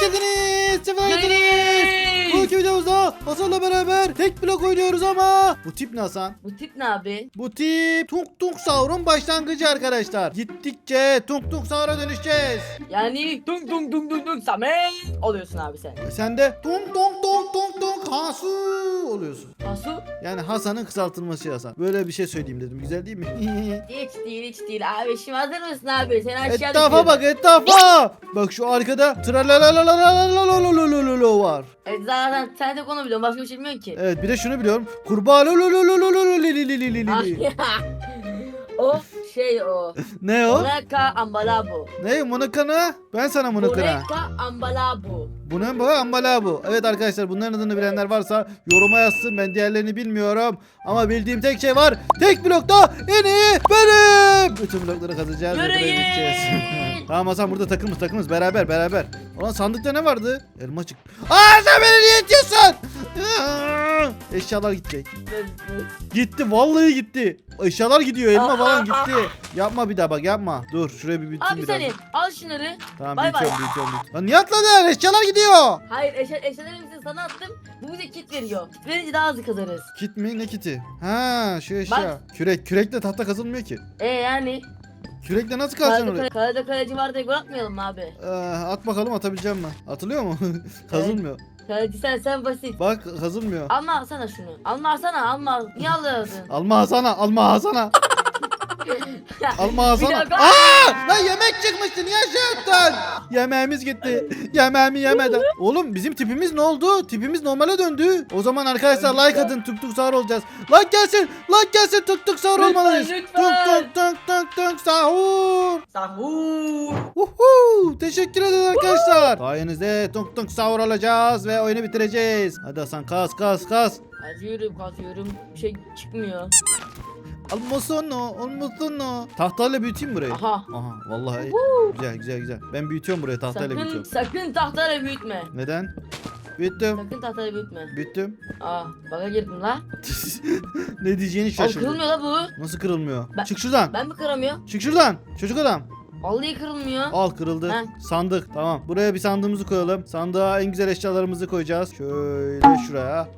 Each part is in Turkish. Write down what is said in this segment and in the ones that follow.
geldiniz. Sefalar getirdiniz. Hasan'la beraber tek blok oynuyoruz ama. Bu tip ne Hasan? Bu tip ne abi? Bu tip Tunk Tunk Saur'un başlangıcı arkadaşlar. Gittikçe Tunk Tunk Saur'a dönüşeceğiz. Yani tung tung tung tung tung Samet oluyorsun abi sen. E Sen de Tunk Tunk Tunk Tunk Tunk Hasu oluyorsun. Asu Yani Hasan'ın kısaltılması Hasan. Böyle bir şey söyleyeyim dedim. Güzel değil mi? hiç değil hiç değil abi. Şimdi hazır mısın abi? Seni aşağı Etrafa düşürüyorum. bak etrafa. Bak şu arkada tralalalalalalalalalalalalalo var. E zaten sen de konu biliyorum başka bir şey bilmiyorum ki. Evet bir de şunu biliyorum. Kurbağa lo lo lo lo lo lo lo li li li li li li. Ah o şey o. ne o? Monaka ambalabu. Ne monakana? Ben sana monakana. Monaka ambalabu. Bu ne bu? Ambala bu. Evet arkadaşlar bunların adını bilenler varsa yoruma yazsın. Ben diğerlerini bilmiyorum. Ama bildiğim tek şey var. Tek blokta en iyi benim. Bütün blokları kazacağız. ve buraya Yürüyün. gideceğiz. tamam Hasan burada takımız takımız beraber beraber. Ulan sandıkta ne vardı? Elma çık. Aa sen beni niye itiyorsun? Eşyalar gidecek. Gitti vallahi gitti. Eşyalar gidiyor elma falan gitti. Yapma bir daha bak yapma. Dur şuraya bir bitsin Abi biraz. seni al şunları. Tamam Bay bay. büyütüyorum büyütüyorum. büyütüyorum. Lan niye atladın? Eşyalar gidiyor. Hayır eşe, eşelerimizin sana attım. Bu bize kit veriyor. Kit verince daha hızlı kazanırız. Kit mi? Ne kiti? Ha şu eşya. Kürek. Kürekle tahta kazılmıyor ki. E yani. Kürekle nasıl kazacaksın Kalede, oraya? kalede kaleci var diye gol atmayalım mı abi? Ee, at bakalım atabileceğim mi? Atılıyor mu? Kazılmıyor. Kaleci sen sen basit. Bak kazılmıyor. Alma alsana şunu. Alma alsana alma. Niye alıyorsun? Alma Hasan'a, alma Hasan'a. Alma Hasan'a. dakika. Aa! Lan yemek çıkmıştı. Niye aşağı attın? Yemeğimiz gitti. Yemeğimi yemeden. Oğlum bizim tipimiz ne oldu? Tipimiz normale döndü. O zaman arkadaşlar like atın. Tuk tuk sahur olacağız. Like gelsin. Like gelsin. Tuk tuk sahur Lütfen, olmalıyız. Tuk lütfen. tuk tuk tuk tuk sahur. Sahur. Uhu, teşekkür ederim arkadaşlar. Sayenizde tunk tunk sahur alacağız ve oyunu bitireceğiz. Hadi Hasan kas kas kas. Kazıyorum kazıyorum. Bir şey çıkmıyor. Almasana almasana. Tahtayla büyüteyim burayı. Aha. Aha vallahi güzel güzel güzel. Ben büyütüyorum burayı tahtayla Sakın büyütüyorum. sakın tahtayla büyütme. Neden? Büyüttüm. Sakın tahtayla büyütme. Büyüttüm. Aa baka girdim la. ne diyeceğini Abi şaşırdım. kırılmıyor la bu. Nasıl kırılmıyor? Ben- Çık şuradan. Ben mi kıramıyorum? Çık şuradan. Çocuk adam. Vallahi kırılmıyor. Al kırıldı. Heh. Sandık tamam. Buraya bir sandığımızı koyalım. Sandığa en güzel eşyalarımızı koyacağız. Şöyle şuraya.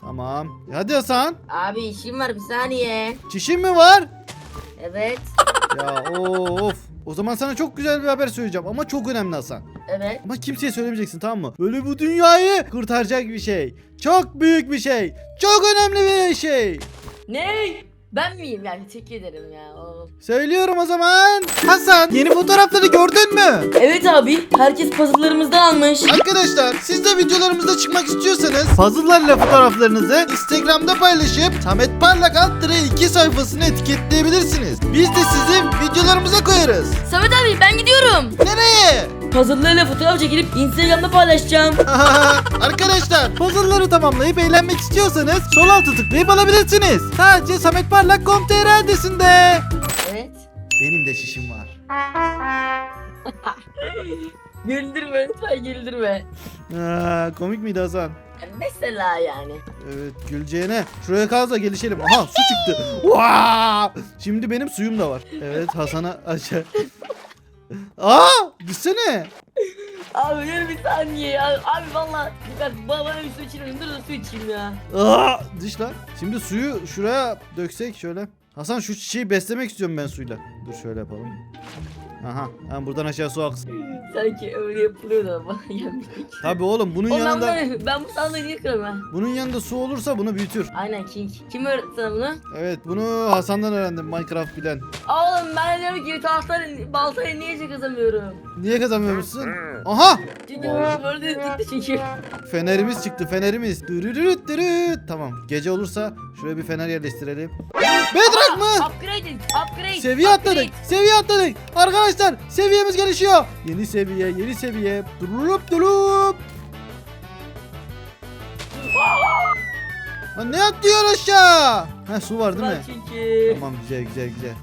Tamam. E Hadi Hasan. Abi işim var bir saniye. Çişin mi var? Evet. Ya of. O zaman sana çok güzel bir haber söyleyeceğim ama çok önemli Hasan. Evet. Ama kimseye söylemeyeceksin tamam mı? Böyle bu dünyayı kurtaracak bir şey. Çok büyük bir şey. Çok önemli bir şey. Ne? Ben miyim yani? Teşekkür ederim ya. Oo. Söylüyorum o zaman. Hasan yeni fotoğrafları gördün mü? Evet abi. Herkes puzzle'larımızdan almış. Arkadaşlar siz de videolarımızda çıkmak istiyorsanız puzzle'larla fotoğraflarınızı Instagram'da paylaşıp Samet Parlak alt tire 2 sayfasını etiketleyebilirsiniz. Biz de sizi videolarımıza koyarız. Samet abi ben gidiyorum. Nereye? Puzzle'larla fotoğraf çekilip Instagram'da paylaşacağım. Arkadaşlar puzzle'ları tamamlayıp eğlenmek istiyorsanız sol altı tıklayıp alabilirsiniz. Sadece sametparlak.com.tr adresinde. Evet. Benim de şişim var. Güldürme lütfen güldürme. Aa, komik miydi Hasan? Mesela yani. Evet güleceğine. Şuraya kaz da gelişelim. Aha su çıktı. Vaa! Şimdi benim suyum da var. Evet Hasan'a aşağı. Aa gitsene. Abi dur bir saniye ya. Abi valla ben bana bir su içeyim. Dur da su içeyim ya. Aa dış lan. Şimdi suyu şuraya döksek şöyle. Hasan şu çiçeği beslemek istiyorum ben suyla. Dur şöyle yapalım. Aha, ha, buradan aşağı su aksın. Sanki öyle yapılıyordu ama yemiştik. Tabi oğlum bunun Oğlum ben, yanında bunu- ben bu sandığı niye kırıyorum ha? bunun yanında su olursa bunu büyütür. Aynen King. Kim öğretti sana bunu? Evet bunu Hasan'dan öğrendim Minecraft bilen. Oğlum ben diyorum ki tahtları baltayı niye kazanmıyorum? Niye kazanmıyormuşsun? Aha! Çünkü Vallahi. böyle gitti çünkü. Fenerimiz çıktı fenerimiz. Dürürüt dürüt. Tamam gece olursa şuraya bir fener yerleştirelim. Bedrock mı? Upgrade, upgrade. Seviye upgrade. atladık. Seviye atladık. Arkadaşlar seviyemiz gelişiyor. Yeni seviye, yeni seviye. Durup durup. Lan ne atlıyor aşağı? Ha su var değil mi? Tamam güzel güzel güzel.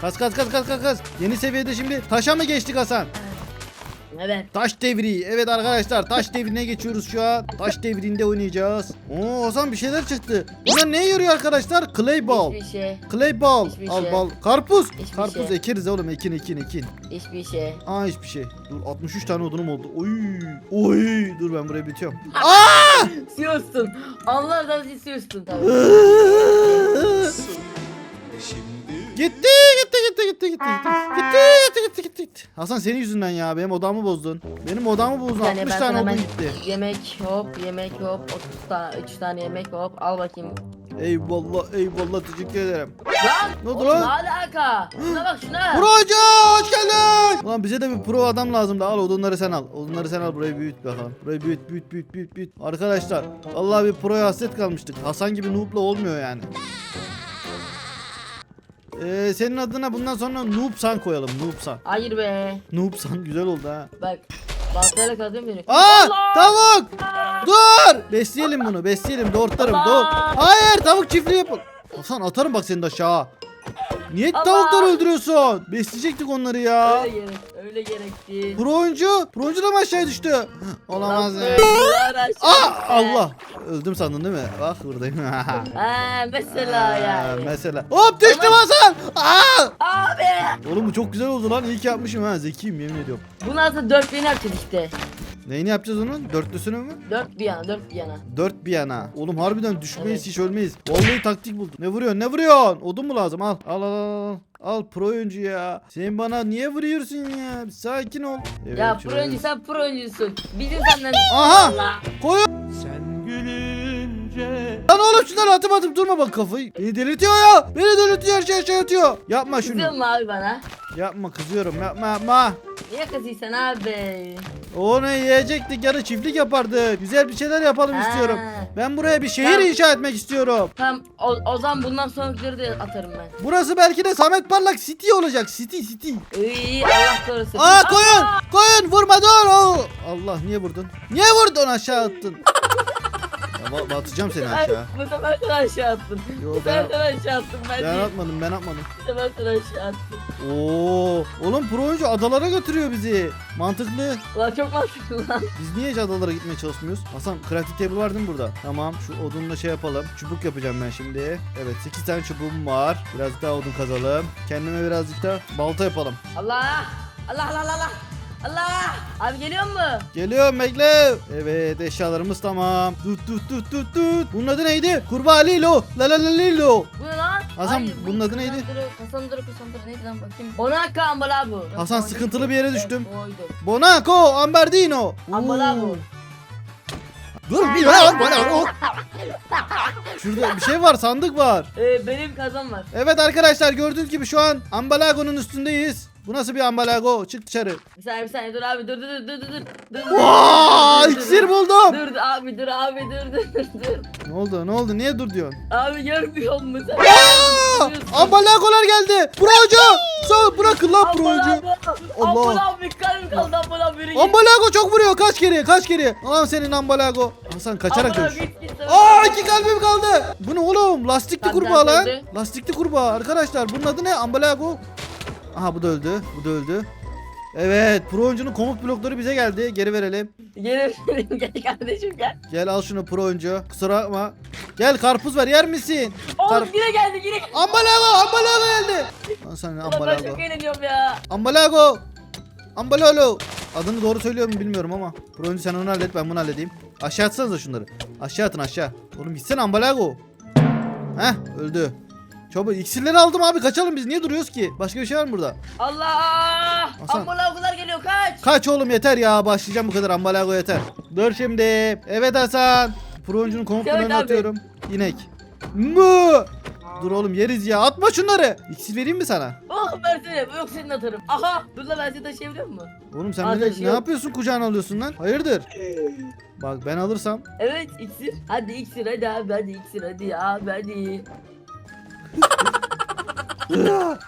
Kas kas kas kas kas kas. Yeni seviyede şimdi taşa mı geçtik Hasan? Evet. Taş devri. Evet arkadaşlar taş devrine geçiyoruz şu an. Taş devrinde oynayacağız. Oo Hasan bir şeyler çıktı. Bunlar neye yarıyor arkadaşlar? Clay ball. Hiçbir şey. Clay ball. Hiçbir Al şey. bal. Karpuz. Hiçbir Karpuz şey. ekeriz oğlum ekin ekin ekin. Hiçbir şey. Aa hiçbir şey. Dur 63 tane odunum oldu. Oy. Oy. Dur ben buraya bitiyorum. Aa! İstiyorsun. Allah razı istiyorsun tabii. Gitti gitti gitti gitti. Gitti gitti gitti gitti gitti. Hasan senin yüzünden ya benim odamı bozdun. Benim odamı bozdun. Bir 60 tane sana odun gitti. Yemek hop yemek hop 30 tane 3 tane yemek hop al bakayım. Eyvallah eyvallah teşekkür ederim. Lan ne oldu lan? Ne alaka? Şuna bak şuna. Pro hoca hoş geldin. Lan bize de bir pro adam lazımdı. Al odunları sen al. Odunları sen al burayı büyüt bakalım. Burayı büyüt büyüt büyüt büyüt büyüt. Arkadaşlar Allah bir proya hasret kalmıştık. Hasan gibi noob'la olmuyor yani ee, senin adına bundan sonra Noobsan koyalım Noobsan Hayır be. Noobsan güzel oldu ha Bak. Baltayla kazıyorum beni. Aa Allah! tavuk dur besleyelim bunu besleyelim doğurtlarım doğur! Hayır tavuk çiftliği yapın Hasan atarım bak seni de aşağı Niye Allah! tavukları öldürüyorsun besleyecektik onları ya Öyle gerek, öyle gerekti. Pro oyuncu pro oyuncu da mı aşağıya düştü Olamaz ya Aa işte. Allah öldüm sandın değil mi bak buradayım Ha mesela yani. Mesela hop düştüm Hasan Aa! Abi. Oğlum bu çok güzel oldu lan iyi ki yapmışım ha zekiyim yemin ediyorum Bunu aslında dört bir yana yapacağız işte. Neyini yapacağız onun dörtlüsünü mü Dört bir yana, dört bir yana. Dört bir yana. Oğlum harbiden düşmeyiz Evet. hiç ölmeyiz. Vallahi taktik buldum. Ne vuruyorsun ne vuruyorsun? Odun mu lazım al. Al al al. al. Pro oyuncu ya. Sen bana niye vuruyorsun ya? Bir sakin ol. Evet, ya şöyle- pro oyuncu sen pro oyuncusun. Bizim senden. Aha! Allah. Koy. Sen gülünce Lan oğlum şunları atıp atıp durma bak kafayı. Beni delirtiyor ya. Beni delirtiyor her şey şey atıyor. Yapma şunu. Kızıyor mu abi bana? Yapma kızıyorum yapma yapma. Niye kızıysan abi? Onu yiyecektik yarı çiftlik yapardık. Güzel bir şeyler yapalım Ha. istiyorum. Ben buraya bir şehir Tamam. inşa etmek istiyorum. Tamam o, o zaman bundan sonrakileri de atarım ben. Burası belki de Samet Parlak City olacak. City City. İyi Allah korusun. Aa koyun koyun vurma dur Oo. Allah niye vurdun? Niye vurdun aşağı attın? Ya, ba- batacağım seni aşağı. bu sefer sen aşağı attın. Yo Bu sefer ben, sen aşağı attın. Ben, ben değil. atmadım ben atmadım. Bu sefer sen aşağı attın. Oo oğlum pro oyuncu adalara götürüyor bizi. Mantıklı. Ulan çok mantıklı lan. Biz niye hiç adalara gitmeye çalışmıyoruz? Hasan crafting table var değil mi burada? Tamam şu odunla şey yapalım. Çubuk yapacağım ben şimdi. Evet 8 tane çubuğum var. Birazcık daha odun kazalım. Kendime birazcık da balta yapalım. Allah. Allah Allah Allah Allah. Allah. Abi geliyor mu? Geliyorum bekle. Evet eşyalarımız tamam. Tut tut tut tut tut. Bunun adı neydi? Kurbağa Lilo. La la la Lilo. Bu ne lan? Hasan, bunun bu adı neydi? Kasandırı, kasandırı. Neydi lan bakayım. Onaka ambala bu. Hasan, sıkıntılı bir yere düştüm. Koydum. Bonaco Ambardino. Ambala bu. Dur bir lan bana. Şurada bir şey var sandık var. Ee, benim kazan var. Evet arkadaşlar gördüğünüz gibi şu an Ambalago'nun üstündeyiz. Bu nasıl bir Ambalago? Çık dışarı. Bir saniye bir saniye dur abi dur dur dur dur dur. dur. Vaa iksir buldum. Dur dur abi dur abi dur dur dur. Ne oldu ne oldu niye dur diyorsun? Abi görmüyor musun? Aa, Ambalagolar geldi. Procu. Sağ bırakın lan procu. Allah. Abi kalbim kaldı Ambala abi. yürü git. Ambalago çok vuruyor. Kaç kere? Kaç kere? Lan senin Ambalago. Hasan kaçarak sen- Aa iki kalbim kaldı. Bu ne oğlum? Lastikli Kalpten kurbağa lan. Lastikli kurbağa arkadaşlar. Bunun adı ne? Ambalago. Aha bu da öldü. Bu da öldü. Evet, pro oyuncunun komut blokları bize geldi. Geri verelim. Gel gel kardeşim gel. Gel al şunu pro oyuncu. Kusura bakma. Gel karpuz ver yer misin? Oğlum Kar- yine geldi yine geldi. Ambalago, Ambalago geldi. Lan sen Ulan ben Ambalago. çok eğleniyorum ya. Ambalago. Ambalolo. Adını doğru söylüyor mu bilmiyorum ama. Pro oyuncu sen onu hallet ben bunu halledeyim. Aşağı atsanıza şunları. Aşağı atın aşağı. Oğlum gitsene Ambalago. Heh öldü. Çabuk iksirleri aldım abi kaçalım biz niye duruyoruz ki? Başka bir şey var mı burada? Allah! Hasan. Ambala okullar geliyor kaç. Kaç oğlum yeter ya başlayacağım bu kadar Ambalago yeter. Dur şimdi. Evet Hasan. Pro oyuncunun komut Evet bloğunu abi. atıyorum. İnek. Mı? Dur oğlum yeriz ya. Atma şunları. İksir vereyim mi sana? Oğlum versene yok senin atarım. Aha dur lan ben seni taşıyabiliyor musun? Oğlum sen beni ne taşıyor. yapıyorsun kucağına alıyorsun lan? Hayırdır? Bak ben alırsam. Evet iksir. Hadi iksir hadi abi hadi iksir hadi abi hadi.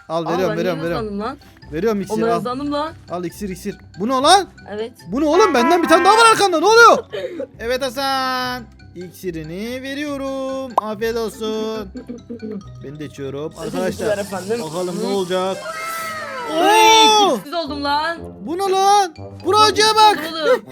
Al Aa, veriyorum ben veriyorum veriyorum. hızlandım lan? Veriyorum iksiri ben al. hızlandım lan. Al iksir iksir. Bu ne lan? Evet. Bu ne oğlum benden bir tane daha var arkanda ne oluyor? Evet Hasan. İksirini veriyorum. Afiyet olsun. Ben de içiyorum. Arkadaşlar efendim. bakalım ne olacak. Ay, Oo! Siz oldum lan. Bu ne lan? Proje bak. Oğlum.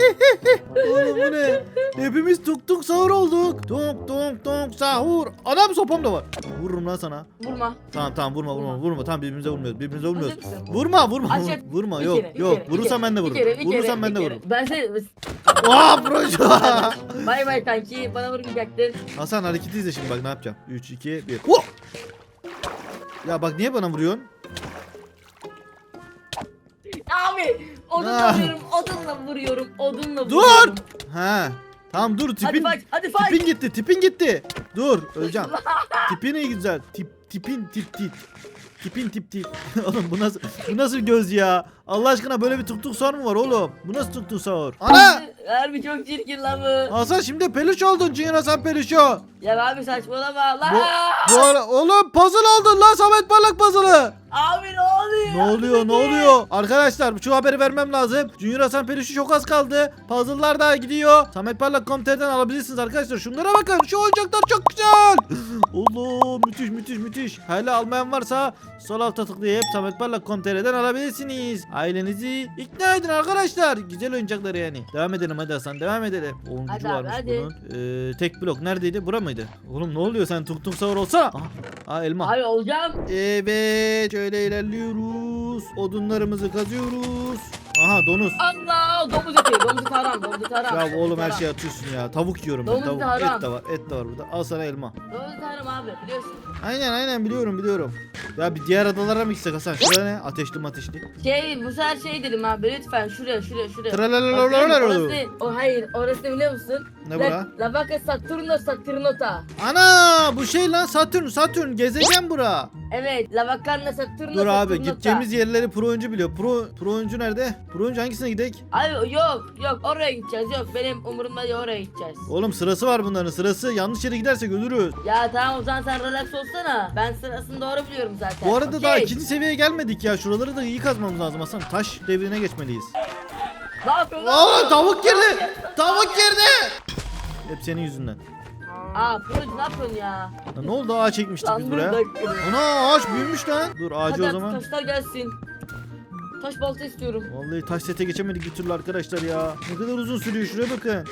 Oğlum bu ne? Hepimiz tuk tuk sahur olduk. Tuk tuk tuk sahur. Adam sopam da var. Vururum lan sana. Vurma. Tamam tamam vurma vurma vurma. Tamam birbirimize vurmuyoruz. Birbirimize vurmuyoruz. Hazır mısın? Vurma vurma. Aç, vur- aç. Vurma Bir yok kere, bir yok. kere, bir Vurursan kere, ben de bir vururum. kere, bir kere, ben de bir vururum. Ben seni... Aa proje. Bay bay kanki. Bana vurmayacaktın. Hasan hareketi izle şimdi bak ne yapacağım. 3 2 1. Oh! Ya bak niye bana vuruyorsun? Abi odunla Ah. vuruyorum, odunla vuruyorum, odunla Dur! vuruyorum. Ha. Tamam dur Hadi tipin fight, hadi fight. tipin gitti tipin gitti. Dur öleceğim. tipin iyi güzel. Tip tipin tip tip. Tipin tip tip. oğlum bu nasıl bu nasıl göz ya? Allah aşkına böyle bir tuk tuk sor mu var oğlum? Bu nasıl tuk tuk sor? Ana! Harbi çok çirkin lan bu. Hasan şimdi peluş oldun Cihir Hasan peluşu. Ya abi saçmalama lan. Bu, bu ara, oğlum puzzle oldun lan Samet Parlak puzzle'ı. Abi ne oluyor? Ne oluyor ne oluyor? Arkadaşlar şu haberi vermem lazım. Junior Hasan Perişi çok az kaldı. Puzzle'lar daha gidiyor. Samet Parlak Komter'den alabilirsiniz arkadaşlar. Şunlara bakın. Şu oyuncaklar çok güzel. Allah müthiş müthiş müthiş. Hala almayan varsa sol alta tıklayıp Samet Parlak Komter'den alabilirsiniz. Ailenizi ikna edin arkadaşlar. Güzel oyuncaklar yani. Devam edelim hadi Hasan devam edelim. 10. Hadi abi, varmış hadi. bunun. Ee, tek blok neredeydi? Bura mıydı? Oğlum ne oluyor sen tuk tuk sahur olsana. Aha. Aa elma. Abi olacağım. Evet şöyle ilerliyoruz. Odunlarımızı kazıyoruz. Aha donuz. Allah domuz eti, domuz eti haram, domuz eti haram. Ya oğlum her şeye atıyorsun ya. Tavuk yiyorum ben Domuz tavuk. haram. Et de var et de var burada. Al sana elma. Domuz eti haram abi biliyorsun. Aynen aynen biliyorum biliyorum. Ya bir diğer adalara mı gitsek Hasan? Şuraya ne? Ateşli ateşli? Şey bu sefer şey dedim abi lütfen şuraya şuraya şuraya. Orası, o hayır orası ne biliyor musun? Ne La- bura? La vaca Saturno Saturnota. Ana bu şey lan Satürn Satürn gezegen bura. Evet La Vacanna Saturno Dur abi Saturnota. gideceğimiz yerleri pro oyuncu biliyor. Pro pro oyuncu nerede? Oyuncu hangisine gidek? Abi yok yok oraya gideceğiz yok benim umurumda değil oraya gideceğiz. Oğlum sırası var bunların sırası. Yanlış yere gidersek ölürüz. Ya tamam o zaman sen relax olsana. Ben sırasını doğru biliyorum zaten. Bu arada Okey. daha ikinci seviyeye gelmedik ya. Şuraları da iyi kazmamız lazım Hasan. Taş devrine geçmeliyiz. Ne yapıyorsun? Aa tavuk girdi. Tavuk girdi. Hep senin yüzünden. Aa Procu ne yapıyorsun ya? Lan ne oldu ağaç çekmiştik biz buraya. Ana ağaç büyümüş lan. Dur ağacı Hadi o artık zaman. taşlar gelsin. Taş balta istiyorum. Vallahi taş sete geçemedik bir türlü arkadaşlar ya. Ne kadar uzun sürüyor şuraya bakın.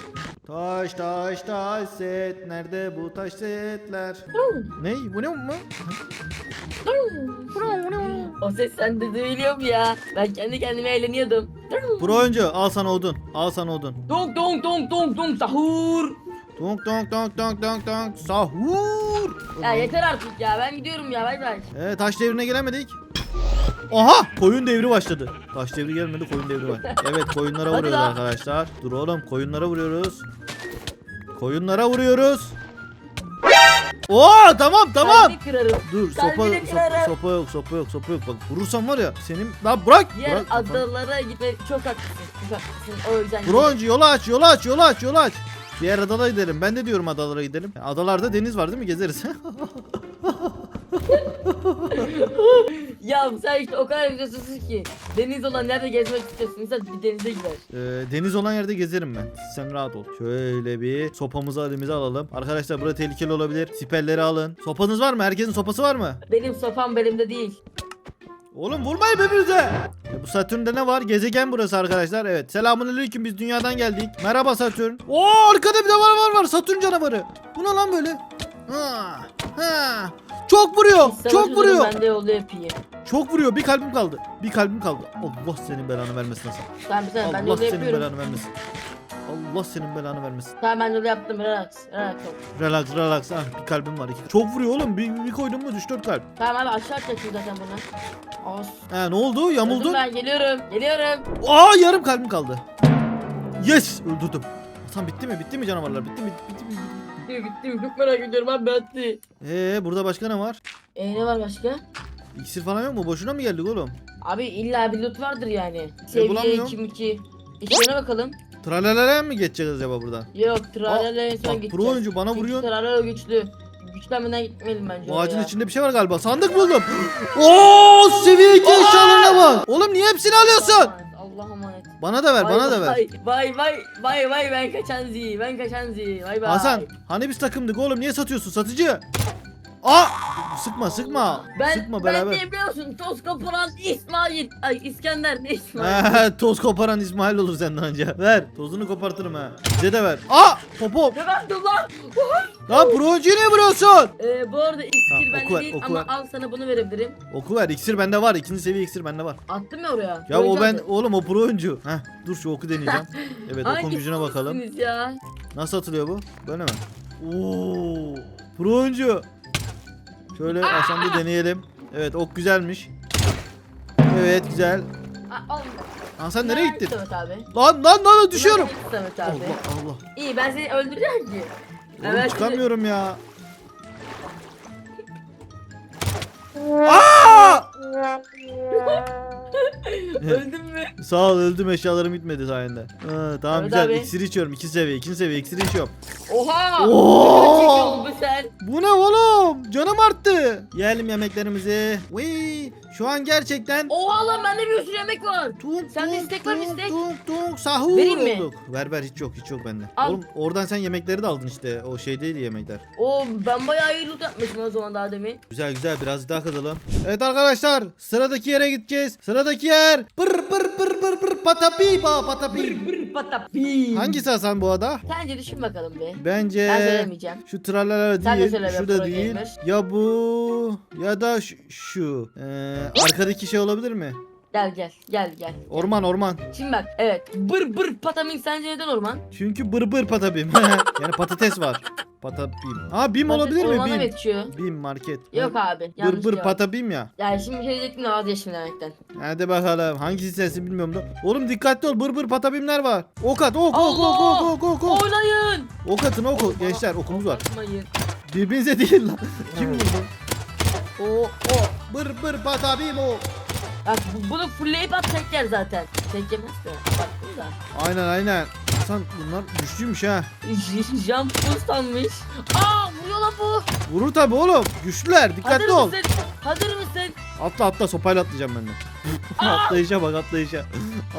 Taş taş taş set. Nerede bu taş setler? ne? Bu ne mu? o ses sende duyuluyor mu ya? Ben kendi kendime eğleniyordum. Pro oyuncu al sana odun. Al sana odun. Dong dong dong dong dong sahur. Donk donk donk donk donk donk. Sahur. Ya yeter artık ya ben gidiyorum ya bay bay. Ee, taş devrine gelemedik. Aha! Koyun devri başladı. Taş devri gelmedi, koyun devri var. Evet, koyunlara vuruyoruz lan. arkadaşlar. Dur oğlum, koyunlara vuruyoruz. Koyunlara vuruyoruz. Oo, tamam tamam. Dur, sopa, Kalbini sopa, kırarım. sopa yok, sopa yok, sopa yok. Bak vurursam var ya, senin... Lan bırak! Diğer bırak. adalara gitmek çok haklısın. Çok haklısın o yüzden. Broncu yolu aç, yolu aç, yolu aç, yolu aç. Diğer adalara gidelim. Ben de diyorum adalara gidelim. Adalarda deniz var değil mi? Gezeriz. Ya sen işte o kadar güzelsizsin ki. Deniz olan nerede gezmek istiyorsun? İnsan bir denize gider. Ee, deniz olan yerde gezerim ben. Sen rahat ol. Şöyle bir sopamızı elimize alalım. Arkadaşlar burada tehlikeli olabilir. Siperleri alın. Sopanız var mı? Herkesin sopası var mı? Benim sopam belimde değil. Oğlum vurmayın birbirinize. E, bu Satürn'de ne var? Gezegen burası arkadaşlar. Evet. Selamünaleyküm biz dünyadan geldik. Merhaba Satürn. Oo arkada bir de var var var. Satürn canavarı. Bu ne lan böyle? Ha, ha. Çok vuruyor. Biz Çok savaş vuruyor. üzere Ben de yolda yapayım. Çok vuruyor. Bir kalbim kaldı. Bir kalbim kaldı. Allah senin belanı vermesin Hasan. Tamam sen ben Allah yolda senin yapıyorum. belanı vermesin. Allah senin belanı vermesin. Tamam ben yolda yaptım relax. Relax ol. Relax relax. Ah, bir kalbim var. iki. Çok vuruyor oğlum. Bir, bir koydum mu 3-4 kalp. Tamam abi aşağı atacaksın zaten bunu. Os. He ne oldu? Yamuldun. Öldüm ben geliyorum. Geliyorum. Aa yarım kalbim kaldı. Yes öldürdüm. Hasan bitti mi? Bitti mi canavarlar? Bitti mi? Bitti mi? Bitti bitti. Çok merak ediyorum abi bitti. Ee burada başka ne var? Ee ne var başka? İksir falan yok mu? Boşuna mı geldik oğlum? Abi illa bir loot vardır yani. Seviye bulamıyorum. 2 2. İşlerine bakalım. Tralalala mı geçeceğiz acaba buradan? Yok Tralala en son Bak gideceğiz. pro oyuncu bana Çünkü vuruyor. Tralala güçlü. Güçlenmeden gitmeyelim bence Bu ağacın oraya. içinde bir şey var galiba. Sandık buldum. Oo seviye 2 eşyalarına bak. Oğlum niye hepsini alıyorsun? Allah'a emanet. Bana da ver, Vay bana da ver. Vay vay vay vay ben kaçan zi ben kaçan zi vay vay. Hasan hani biz takımdık oğlum niye satıyorsun satıcı? Aa! Sıkma sıkma. Ben, sıkma ben beraber. de biliyor musun toz kaparan İsmail. Ay İskender ne İsmail? Toz koparan İsmail olur senden önce. Ver. Tozunu kopartırım ha. Bize de ver. Aa! Popo. Ne verdim lan? Lan projeyi ne vuruyorsun? Ee, bu arada iksir Ha, bende ver, değil ama ver. al sana bunu verebilirim. Oku ver. İksir bende var. İkinci seviye iksir bende var. Attım ya oraya. Ya o Oyuncu ben adı. oğlum o pro oyuncu. Heh, dur şu oku deneyeceğim. Evet okun gücüne bakalım. ya? Nasıl atılıyor bu? Böyle mi? Oo! Pro oyuncu. Şöyle Hasan bir deneyelim. Evet ok güzelmiş. Evet güzel. Aa, al. Hasan nereye gittin? Samet abi. Lan lan lan düşüyorum. Samet abi. Allah Allah. İyi ben seni öldüreceğim ki. Oğlum Evet, çıkamıyorum ya. Aa! Öldün mü? Sağ ol öldüm eşyalarım bitmedi sayende. Ha, tamam Evet güzel abi. iksir içiyorum ikinci seviye ikinci seviye iksir içiyorum. Oha! Oo! Sen? Bu ne oğlum? Canım arttı. Yiyelim yemeklerimizi. Vıy, şu an gerçekten Oha lan bende bir sürü yemek var. Tunk Sende tunk istek var mı tunk istek? tunk tunk sahur Vereyim mi? olduk. Ver ver hiç yok hiç yok bende. Al. Oğlum oradan sen yemekleri de aldın işte. O şey değil yemekler. Oo ben bayağı iyi loot yapmışım o zaman daha demin. Güzel güzel biraz daha kazalım. Evet arkadaşlar sıradaki yere gideceğiz. Sıradaki yer. Pır pır pır pır pır patapi ba patapi. Brr patapi. Hangisi Hasan bu ada? Sence düşün bakalım bir. Bence Ben söylemeyeceğim. şu tralala Sen de değil, söyle be, şu da pro değil. gamer. Ya bu ya da şu. şu. Ee, arkadaki şey olabilir mi? Gel gel gel gel. Orman orman. Şimdi bak evet. Bır bır patamin sence neden orman? Çünkü bır bır patapim. yani patates var. Patapim. Aa bim olabilir mi? Ormana Bim. yetişiyor? Bim market. Yok abi. Bır yanlış bır cevap. patapim ya. Yani şimdi bir şey diyecektim de vazgeçtim demekten. Hadi bakalım. Hangisi sensin bilmiyorum da. Oğlum dikkatli ol. Bır bır patapimler var. Ok at. Ok ok ok Allah! ok ok ok. Oynayın. Ok atın ok. Gençler okumuz var. Atmayın. Birbirinize değil lan. Kim vurdu? O o. Bır bır patapim o. Bak bu- bunu fullleyip at tek yer zaten. Tek yemez de. Baktın da. Aynen aynen. Hasan bunlar güçlüymüş ha. Jump boost almış. Aa vuruyor lan bu. Vurur tabi oğlum. Güçlüler. Hazır Dikkatli ol. mısın? Hazır mısın? Atla atla sopayla atlayacağım ben de. atlayışa bak atlayışa.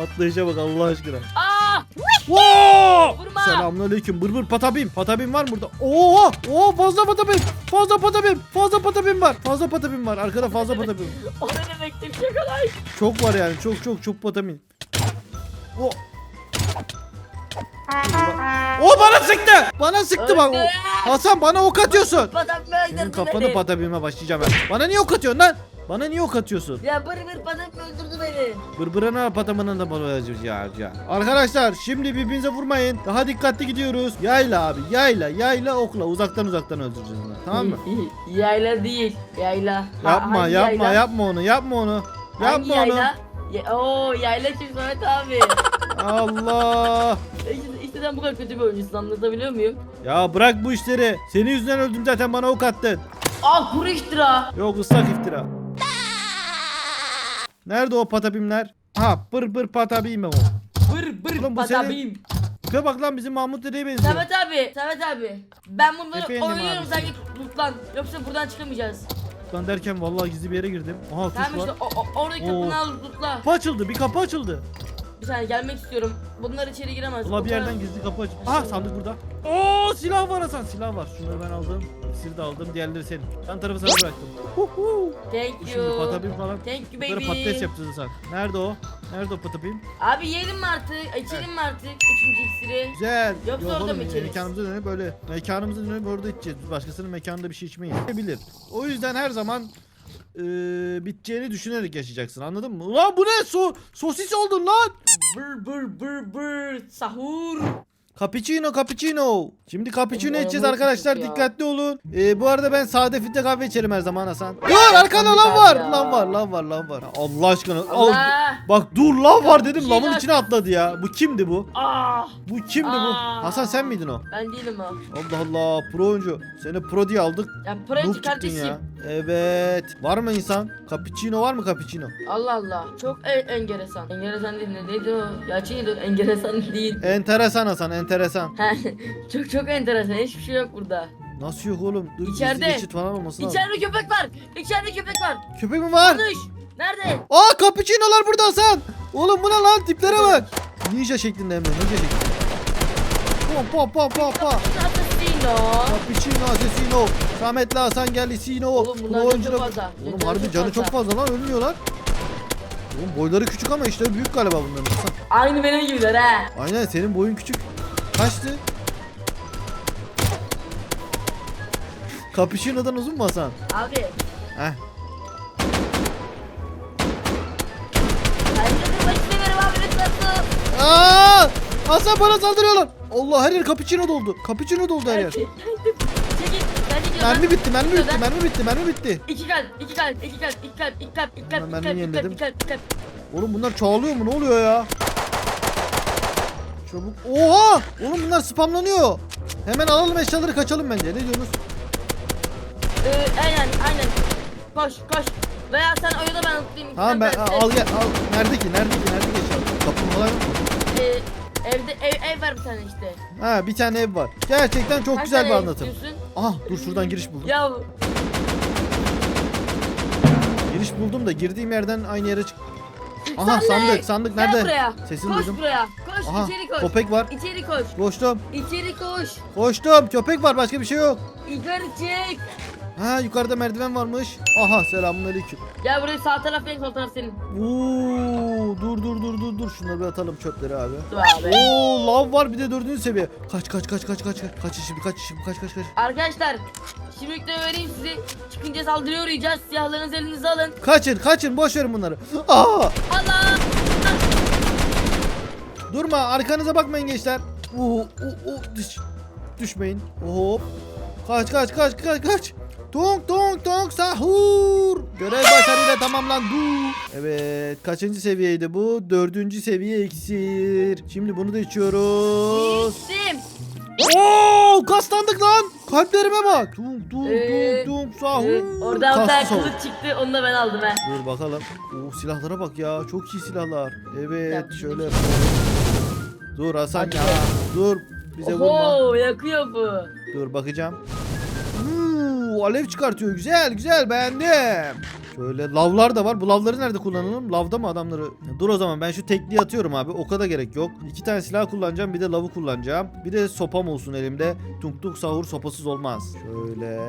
Atlayışa bak Allah aşkına. Aa! Wow! Vurma. Selamünaleyküm. Bır bır patapim. Patapim var mı burada? Oo! Oo fazla patapim. Fazla patapim. Fazla patapim var. Fazla patapim var. Arkada fazla patapim. O ne demekti bir şey kolay. Çok var yani. Çok çok çok patapim. O. O bana sıktı. Bana sıktı bak. Öldü. Hasan bana ok atıyorsun. Patak Senin öldürdü kafanı beni. patapime başlayacağım ben. Bana niye ok atıyorsun lan? Bana niye ok atıyorsun? Ya bır bır patak öldürdü beni. Bırbırına patamının da bana ya, ya. Arkadaşlar şimdi birbirinize vurmayın. Daha dikkatli gidiyoruz. Yayla abi yayla yayla okla uzaktan uzaktan öldüreceğiz onu. Tamam mı? Yayla değil. Yayla. Ha, yapma hangi yapma yayla? yapma onu yapma onu. Hangi Yapma onu. yayla? Ya, oo yayla kim Samet abi. Allah. işte, işte sen bu kadar kötü bir oyuncusun anlatabiliyor muyum? Ya bırak bu işleri. Senin yüzünden öldüm zaten bana ok attın. Aa kuru iftira. Yok ıslak iftira. Nerede o patapimler? Ha pır pır patapim o. Bır bır Oğlum bu patabim. Tipe bak lan bizim Mahmut dedeye benziyor. Samet abi, Samet abi. Ben bunları Efendim oynuyorum abi. sen git lootlan. Yoksa buradan çıkamayacağız. Lan derken vallahi gizli bir yere girdim. Aha kuş Tamam var. işte o, o, oradaki Oo. kapını al lootla. Kapı açıldı bir kapı açıldı. Bir saniye gelmek istiyorum. Bunlar içeri giremez. Ulan bir yerden gizli kapı açıldı. Aha sandık burada. Oo silah var Hasan silah var. Şunları ben aldım. İksiri de aldım. Diğerleri senin. Yan tarafı sana bıraktım. Huhu. Thank Şimdi you. patapim falan. Thank you Bunları baby. patates yapacağız Hasan. Nerede o? Nerede o patapim? Abi yiyelim mi artık? İçelim mi artık? Üçüncü iksiri. Güzel. Yoksa Yok orada oğlum, mı içeriz? Mekanımıza dönüp böyle. Mekanımıza dönüp orada içeceğiz. Biz başkasının mekanında bir şey içmeyiz. Bilir. O yüzden her zaman eee biteceğini düşünerek yaşayacaksın anladın mı? Ulan bu ne? So sosis oldun lan. Bır bır bır bır. Sahur. Cappuccino cappuccino. Şimdi cappuccino Oğlum, içeceğiz arkadaşlar ya. dikkatli olun. Ee, bu arada ben sade filtre kahve içerim her zaman Hasan. Dur arkanda lan var. ya. Lan var lan var lan var. Allah aşkına. Al. Allah. Bak dur lan var dedim Cappuccino. lavın içine atladı ya. Bu kimdi bu? Ah. Bu kimdi bu? Aa. Hasan sen miydin o? Ben değilim o. Allah Allah pro oyuncu. Seni pro diye aldık. Ya çıktın kardeşim. ya. Evet. Var mı insan? Cappuccino var mı cappuccino? Allah Allah. Çok e engeresan. Engeresan değil ne? Neydi o? Ya Çin'di engeresan değil. Enteresan Hasan enteresan. çok çok enteresan. Hiçbir şey yok burada. Nasıl yok oğlum? Dur gizli İçeride. geçit falan olması lazım. İçeride köpek var. İçeride köpek var. Köpek mi var? Konuş. Nerede? Aa cappuccino'lar burada Hasan. Oğlum bu ne lan tiplere bak. Ninja şeklinde hem de ninja şeklinde. Pa pa pa pa pa. Cappuccino. Cappuccino Asesino. Samet'le Hasan geldi Sino. Oğlum bunlar Pro canı oyuncular- çok fazla. Oğlum Canı harbi çok canı çok fazla. lan ölmüyorlar. Oğlum boyları küçük ama işte büyük galiba bunların Hasan. Aynı benim gibiler ha. Aynen senin boyun küçük. Kaçtı? Cappuccino'dan uzun mu Hasan? Abi. Heh. Ben de istemiyorum abi lütfen. Aa! Hasan bana saldırıyorlar. Allah her yer cappuccino doldu. Cappuccino doldu her yer. Çekil. Ben gidiyorum. Mermi bitti, mermi bitti, Ben- mermi bitti, mermi bitti. İki kalp, iki kalp, iki kalp, iki kalp, iki kalp, iki kalp, Ben iki kalp, iki kalp, iki kalp, iki kalp. Oğlum bunlar çoğalıyor mu? Ne oluyor ya? Çabuk. Oha! Oğlum bunlar spamlanıyor. Hemen alalım eşyaları kaçalım bence. Ne diyorsunuz? Ee, aynen, aynen. Koş, koş. Veya sen oyunu ben atlayayım. Tamam ben Sen- al gel al. Nerede ki? Nerede ki? Nerede ki eşyalar? Kapı falan yok mu? Evde ev, ev var bir tane işte. Ha bir tane ev var. Gerçekten çok Kaç güzel tane bir ev anlatım. istiyorsun? Ah dur şuradan giriş buldum. Ya Giriş buldum da girdiğim yerden aynı yere çık. Aha sandık. sandık sandık Gel nerede? buraya. Sesini koş duydum. buraya. Koş Aha içeri koş. köpek var. İçeri koş. Koştum. İçeri koş. Koştum. Köpek var başka bir şey yok. Yukarı çık. Ha yukarıda merdiven varmış. Aha selamünaleyküm. Gel buraya sağ taraf benim sol taraf senin. Oo, dur dur dur dur dur şunları bir atalım çöpleri abi. Dur abi. Oo lav var bir de dördüncü seviye. Kaç kaç kaç kaç kaç kaç. Kaç şimdi kaç şimdi kaç kaç kaç. Arkadaşlar şimdi de vereyim size. Çıkınca saldırıya uğrayacağız. Silahlarınızı elinize alın. Kaçın kaçın boş verin bunları. Aa Allah! durma arkanıza bakmayın gençler. Oo, oo, oo, düş, düşmeyin. Hop. Kaç kaç kaç kaç kaç. Tonk tonk tonk sahur. Görev başarıyla tamamlandı. Evet kaçıncı seviyeydi bu? Dördüncü seviye iksir. Şimdi bunu da içiyoruz. İçtim. Oo kaslandık lan. Kalplerime bak. Tung tung Ee, tung tung sahur. Evet, Oradan bir kılıç çıktı. Onu da ben aldım he. Dur bakalım. Oo silahlara bak ya. Çok iyi silahlar. Evet Ya, şöyle. Dur Hasan Hadi ya. Dur. Bize vurma. Oho yakıyor bu. Dur bakacağım. Alev çıkartıyor. Güzel güzel beğendim. Şöyle lavlar da var. Bu lavları nerede kullanalım? Lavda mı adamları? Dur o zaman ben şu tekliği atıyorum abi. O kadar gerek yok. İki tane silah kullanacağım. Bir de lavı kullanacağım. Bir de sopam olsun elimde. Tunk tunk sahur sopasız olmaz. Şöyle.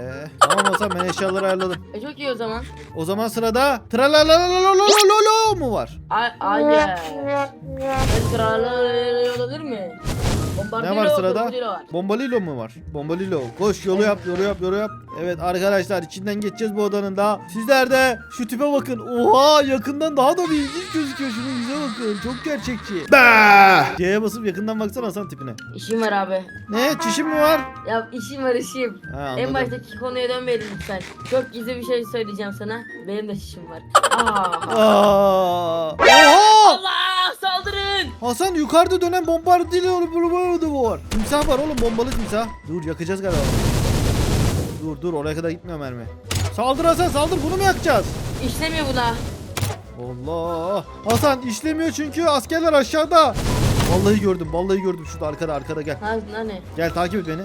Tamam Hasan ben eşyaları ayarladım. E çok iyi o zaman. O zaman sırada tralalalalalalalo mu var? Ay hayır. Olabilir mi? Bombardiro, Ne var sırada? bombardiro var. Bombalilo mu var? Bombalilo. Koş yolu yap, yolu yap, yolu yap. Evet arkadaşlar içinden geçeceğiz bu odanın da. Sizler de şu tipe bakın. Oha yakından daha da bir ilginç gözüküyor. Şunun yüze bakın. Çok gerçekçi. C'ye basıp yakından baksana Hasan tipine. İşim var abi. Ne? Çişim mi var? Ya işim var işim. Ha, En baştaki konuya dönmeyelim lütfen. Çok gizli bir şey söyleyeceğim sana. Benim de şişim var. Aa. Aa! Oha! Allah saldırın. Hasan yukarıda dönen bombardilo bu var. Timsah var oğlum bombalı timsah. Dur yakacağız galiba. Dur dur oraya kadar gitmiyor mermi. Saldır Hasan saldır bunu mu yakacağız? İşlemiyor buna. Allah! Hasan işlemiyor çünkü askerler aşağıda. Vallahi gördüm, vallahi gördüm şurada arkada arkada gel. Ha, hani? Gel takip et beni.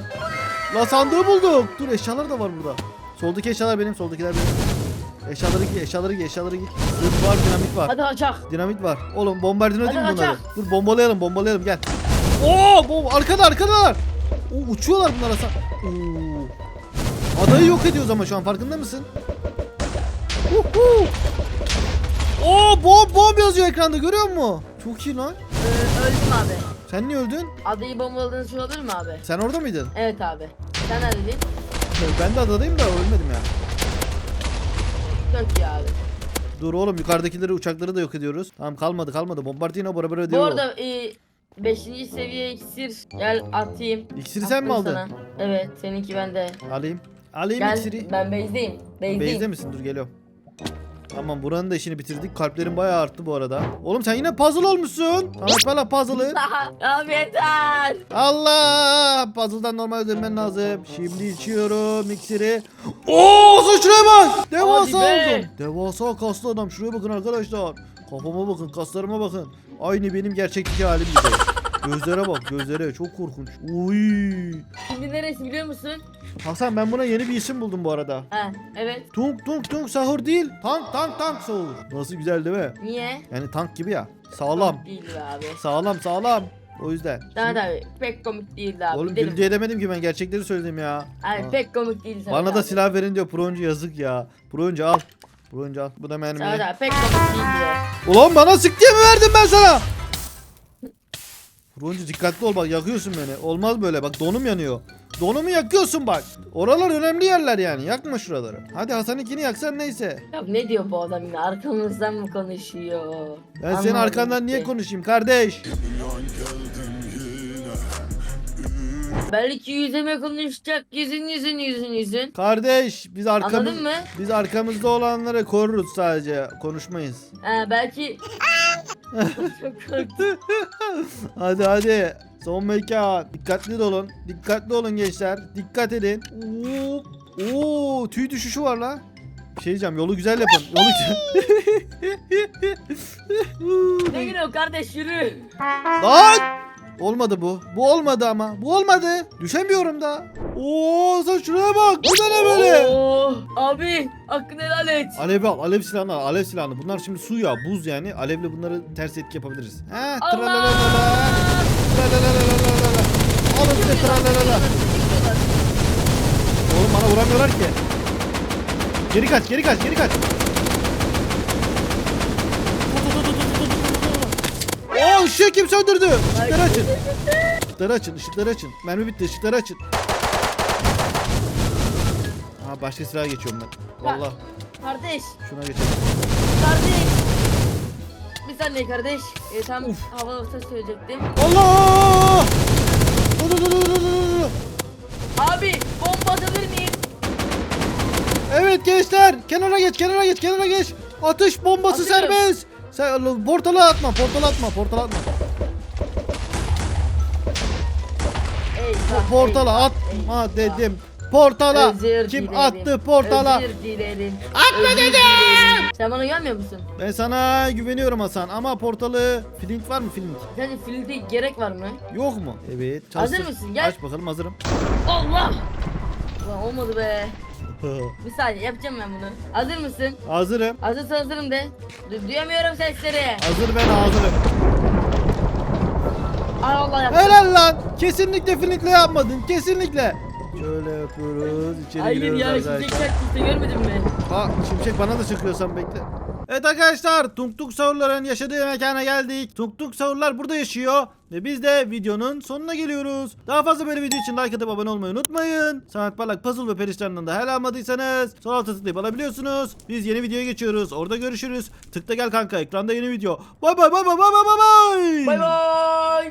La sandığı buldum. Dur eşyalar da var burada. Soldaki eşyalar benim, soldakiler benim. Eşyaları giy, eşyaları giy, eşyaları giy. Zırh var, dinamit var. Hadi açak. Dinamit var. Oğlum bombardino değil mi bunları? kaçak. Dur bombalayalım, bombalayalım gel. Oo, bom arkada arkadalar. Oo, uçuyorlar bunlar Hasan. Oo. Adayı yok ediyoruz ama şu an farkında mısın? Uhu. Oo bom bom yazıyor ekranda görüyor musun? Çok iyi lan. Ee, öldüm abi. Sen niye öldün? Adayı bombaladığınız şey olabilir mi abi? Sen orada mıydın? Evet abi. Sen neredeydin? Ben de adadayım da ölmedim ya. Çok iyi abi. Dur oğlum yukarıdakileri uçakları da yok ediyoruz. Tamam kalmadı kalmadı. Bombardino bara bara Bu diyor. arada 5. seviye iksir. Gel atayım. İksiri sen mi Attım aldın? sana. Evet seninki bende. Alayım. Alayım Gel iksiri. ben base'deyim. Base'deyim. Base'de misin? Dur geliyorum. Tamam buranın da işini bitirdik. Kalplerim bayağı arttı bu arada. Oğlum sen yine puzzle olmuşsun. Samet bana puzzle'ı. abi yeter. Allah! Puzzle'dan normal dönmen lazım. Şimdi içiyorum iksiri. Oo şuraya bak. Devasa Hadi be. oldum. Devasa kaslı adam. Şuraya bakın arkadaşlar. Kafama bakın, kaslarıma bakın. Aynı benim gerçekteki halim gibi. Gözlere bak, gözlere çok korkunç. Uy. Şimdi neresi biliyor musun? Hasan ben buna yeni bir isim buldum bu arada. Ha evet. Tunk tunk tunk sahur değil. Tank tank tank sahur. Nasıl güzel değil mi? Niye? Yani tank gibi ya. Sağlam. Değil be abi. Sağlam sağlam. O yüzden. Tamam abi pek komik değildi abi. Oğlum Gidelim. gül diye demedim ki ben gerçekleri söyledim ya. Abi Aa. pek komik değil Samet Bana da abi. silah verin diyor Proncu yazık ya. Proncu al. Proncu al. Bu da mermi. abi pek komik değil diyor. Ulan bana sık diye mi verdim ben sana? Proncu dikkatli ol bak yakıyorsun beni. Olmaz böyle bak donum yanıyor. Donumu yakıyorsun bak. Oralar önemli yerler yani. Yakma şuraları. Hadi Hasan ikini yaksan neyse. Ya ne diyor bu adam yine arkamızdan mı konuşuyor? Ben senin Anlamadım arkandan niye konuşayım kardeş? Belki yüzüme konuşacak yüzün yüzün yüzün yüzün. Kardeş biz arkamız Anladın mı? biz arkamızda olanları koruruz sadece. Konuşmayız. Ha belki çok korktum. Hadi hadi. Son mekan. Dikkatli olun. Dikkatli olun gençler. Dikkat edin. Oo, oo tüy düşüşü var la. Bir şey diyeceğim. Yolu güzel yapın. Yolu güzel. Ne gülüyor kardeş yürü. Lan! Olmadı bu. Bu olmadı ama. Bu olmadı. Düşemiyorum da. Oo sen şuraya bak. Bu da ne böyle? Oo, abi hakkını helal et. Alev al. Alev silahını al. Alev silahını. Bunlar şimdi su ya. Buz yani. Alevle bunları ters etki yapabiliriz. Ha, Allah! tralalala. Tralalalalala. Alın size tralalala. Oğlum bana vuramıyorlar ki. Geri kaç, geri kaç, geri kaç. Oo ışığı kim söndürdü? Işıkları açın. Işıkları açın, ışıkları açın. Mermi bitti, ışıkları açın. Ha başka silaha geçiyorum ben. Vallahi Kardeş, şuna geçelim. kardeş. Bir saniye kardeş. E, tam hava olsa söyleyecektim. Allah! Dur, dur, dur, dur, dur. Abi bomba atabilir miyim? Evet gençler, kenara geç, kenara geç, kenara geç. Atış bombası Atıyorum. serbest. Sen portala atma, portala atma, portala atma. Eyvah, Portala eyvah, atma eyvah. dedim. Portala. Özür Kim dilerim. attı portala? Özür dilerim. Atma dedim. Sen bana güvenmiyor musun? Ben sana güveniyorum Hasan ama portalı flint var mı flint? Sence filmde gerek var mı? Yok mu? Evet. Hazır çalıştır. mısın? Gel. Aç bakalım hazırım. Allah! Ulan olmadı be. Bir saniye yapacağım ben bunu. Hazır mısın? hazırım. Hazırsan hazırım de. Du- duyamıyorum sesleri. Hazır ben hazırım. Ay Allah yaptım. Helal lan. Kesinlikle flintle yapmadın. Kesinlikle. Şöyle yapıyoruz. İçeri Hayır giriyoruz ya arkadaşlar. şimşek çaktı işte görmedin mi? Ha şimşek bana da çıkıyorsan bekle. Evet arkadaşlar Tung Tung Sahurların yaşadığı mekana geldik. Tung Tung Sahurlar burada yaşıyor. Ve biz de videonun sonuna geliyoruz. Daha fazla böyle video için like atıp abone olmayı unutmayın. Sanat Parlak Puzzle ve Perişan'dan da hala almadıysanız sol alta tıklayıp alabiliyorsunuz. Biz yeni videoya geçiyoruz. Orada görüşürüz. Tıkla gel kanka ekranda yeni video. Bay bay bay bay bay bay bay. Bay bay.